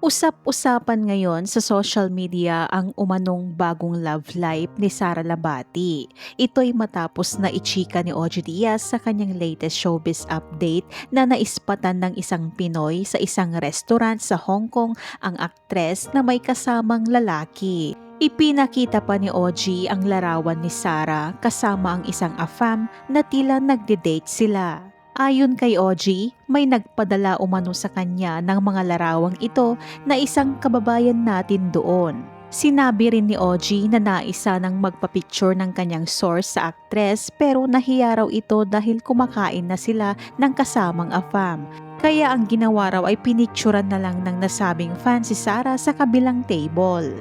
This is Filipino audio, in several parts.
Usap-usapan ngayon sa social media ang umanong bagong love life ni Sara Labati. Ito'y matapos na ichika ni Ogie Diaz sa kanyang latest showbiz update na naispatan ng isang Pinoy sa isang restaurant sa Hong Kong ang aktres na may kasamang lalaki. Ipinakita pa ni Ogie ang larawan ni Sara kasama ang isang afam na tila nagde-date sila. Ayon kay Ogie, may nagpadala umano sa kanya ng mga larawang ito na isang kababayan natin doon. Sinabi rin ni Ogie na naisa ng magpapicture ng kanyang source sa aktres pero nahiya raw ito dahil kumakain na sila ng kasamang afam. Kaya ang ginawa raw ay pinicturan na lang ng nasabing fan si Sarah sa kabilang table.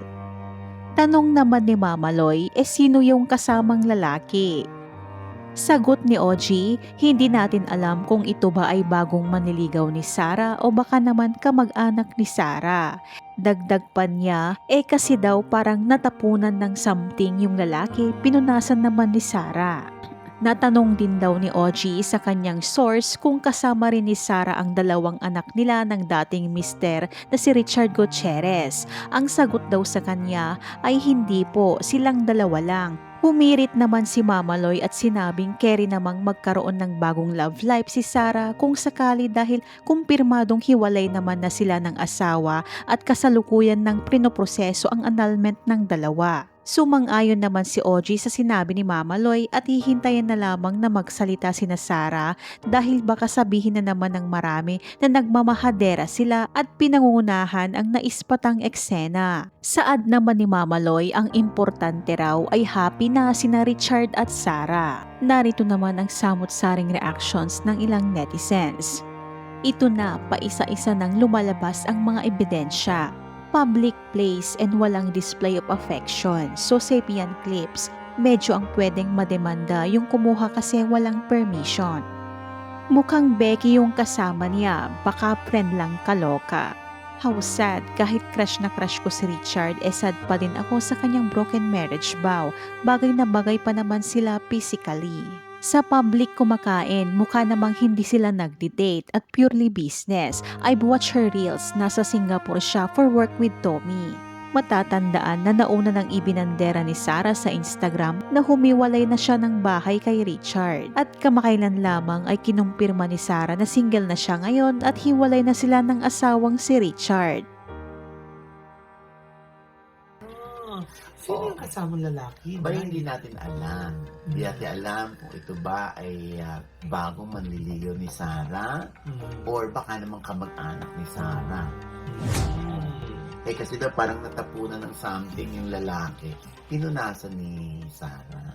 Tanong naman ni Mama Loy, eh sino yung kasamang lalaki? Sagot ni Ogie, hindi natin alam kung ito ba ay bagong manliligaw ni Sara o baka naman kamag-anak ni Sara. Dagdag pa niya, eh kasi daw parang natapunan ng something yung lalaki, pinunasan naman ni Sara. Natanong din daw ni Ogie sa kanyang source kung kasama rin ni Sara ang dalawang anak nila ng dating mister na si Richard Gutierrez. Ang sagot daw sa kanya ay hindi po, silang dalawa lang. Humirit naman si Mama Loy at sinabing carry namang magkaroon ng bagong love life si Sarah kung sakali dahil kumpirmadong hiwalay naman na sila ng asawa at kasalukuyan ng prinoproseso ang annulment ng dalawa. Sumang-ayon naman si Ogie sa sinabi ni Mama Loy at hihintayin na lamang na magsalita sina Sarah dahil baka sabihin na naman ng marami na nagmamahadera sila at pinangungunahan ang naispatang eksena. Saad naman ni Mama Loy ang importante raw ay happy na sina Richard at Sarah. Narito naman ang samot-saring reactions ng ilang netizens. Ito na paisa-isa nang lumalabas ang mga ebidensya public place and walang display of affection. So sapient clips, medyo ang pwedeng mademanda yung kumuha kasi walang permission. Mukhang Becky yung kasama niya, baka friend lang kaloka. How sad, kahit crush na crush ko si Richard, eh sad pa din ako sa kanyang broken marriage vow. Bagay na bagay pa naman sila physically. Sa public kumakain, mukha namang hindi sila nagdi-date at purely business. I've watched her reels, nasa Singapore siya for work with Tommy. Matatandaan na nauna nang ibinandera ni Sarah sa Instagram na humiwalay na siya ng bahay kay Richard. At kamakailan lamang ay kinumpirma ni Sarah na single na siya ngayon at hiwalay na sila ng asawang si Richard. Sino yung kasamang lalaki? Ba hindi natin alam. Hindi natin alam kung ito ba ay ah, bagong manliligaw ni Sarah Mm. or baka naman kamag-anak ni Sarah. Eh kasi daw parang natapunan ng something yung lalaki. Pinunasan ni Sarah.